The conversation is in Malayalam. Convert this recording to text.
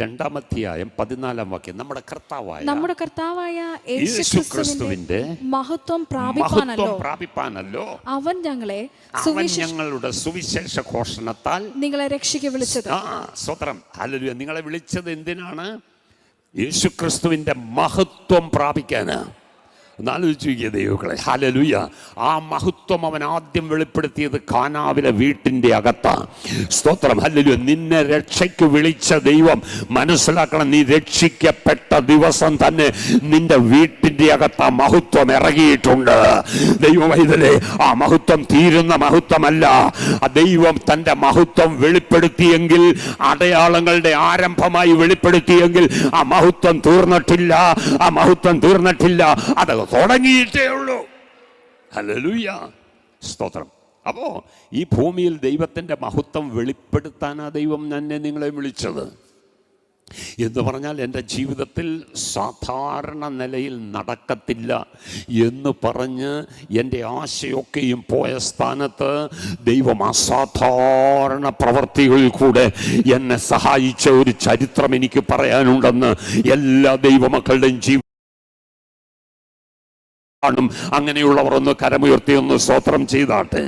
രണ്ടാമധ്യായം പതിനാലാം വാക്യം നമ്മുടെ കർത്താവായ നമ്മുടെ കർത്താവായ യേശു യേശുക്രിസ്തുവിന്റെ ക്രിസ്തുവിന്റെ മഹത്വം മഹത്വം പ്രാപിപ്പാനല്ലോ. അവൻ ഞങ്ങളെ അവൻ ഞങ്ങളുടെ സുവിശേഷ ഘോഷണത്താൽ നിങ്ങളെ രക്ഷയ്ക്ക് വിളിച്ചത്. ആ സ്വത്രം ഹല്ലേലൂയ. നിങ്ങളെ വിളിച്ചത് എന്തിനാണ്? യേശുക്രിസ്തുവിന്റെ മഹത്വം പ്രാപിക്കാന്. എന്നാലോചിച്ച് നോക്കിയ ദൈവങ്ങളെ ഹലലുയ ആ മഹത്വം അവൻ ആദ്യം വെളിപ്പെടുത്തിയത് കാനാവിലെ വീട്ടിന്റെ അകത്താണ് സ്തോത്രം ഹല്ലേലൂയ. നിന്നെ രക്ഷയ്ക്ക് വിളിച്ച ദൈവം മനസ്സിലാക്കണം നീ രക്ഷിക്കപ്പെട്ട ദിവസം തന്നെ നിന്റെ വീട്ടിന്റെ അകത്ത് ആ മഹത്വം ഇറങ്ങിയിട്ടുണ്ട്. ദൈവവൈതലേ ആ മഹത്വം തീരുന്ന മഹത്വമല്ല. ആ ദൈവം തന്റെ മഹത്വം വെളിപ്പെടുത്തിയെങ്കിൽ അടയാളങ്ങളുടെ ആരംഭമായി വെളിപ്പെടുത്തിയെങ്കിൽ ആ മഹത്വം തീർന്നിട്ടില്ല ആ മഹത്വം തീർന്നിട്ടില്ല. അത് തുടങ്ങിയിട്ടേ ഉള്ളൂ. ഹല്ലേലൂയ സ്തോത്രം. അപ്പോൾ ഈ ഭൂമിയിൽ ദൈവത്തിന്റെ മഹത്വം വെളിപ്പെടുത്താനാ ദൈവം തന്നെ നിങ്ങളെ വിളിച്ചത്. എന്ന് പറഞ്ഞാൽ എന്റെ ജീവിതത്തിൽ സാധാരണ നിലയിൽ നടക്കത്തില്ല എന്ന് പറഞ്ഞ് എന്റെ ആശയൊക്കെയും പോയ സ്ഥാനത്ത് ദൈവം അസാധാരണ പ്രവർത്തികളിൽ കൂടെ എന്നെ സഹായിച്ച ഒരു ചരിത്രം എനിക്ക് പറയാനുണ്ടെന്ന് എല്ലാ ദൈവമക്കളുടെയും ജീവിതം അങ്ങനെയുള്ളവർ ഒന്ന് കരമുയർത്തി ഒന്ന് സ്വോത്രം ചെയ്താട്ടെ.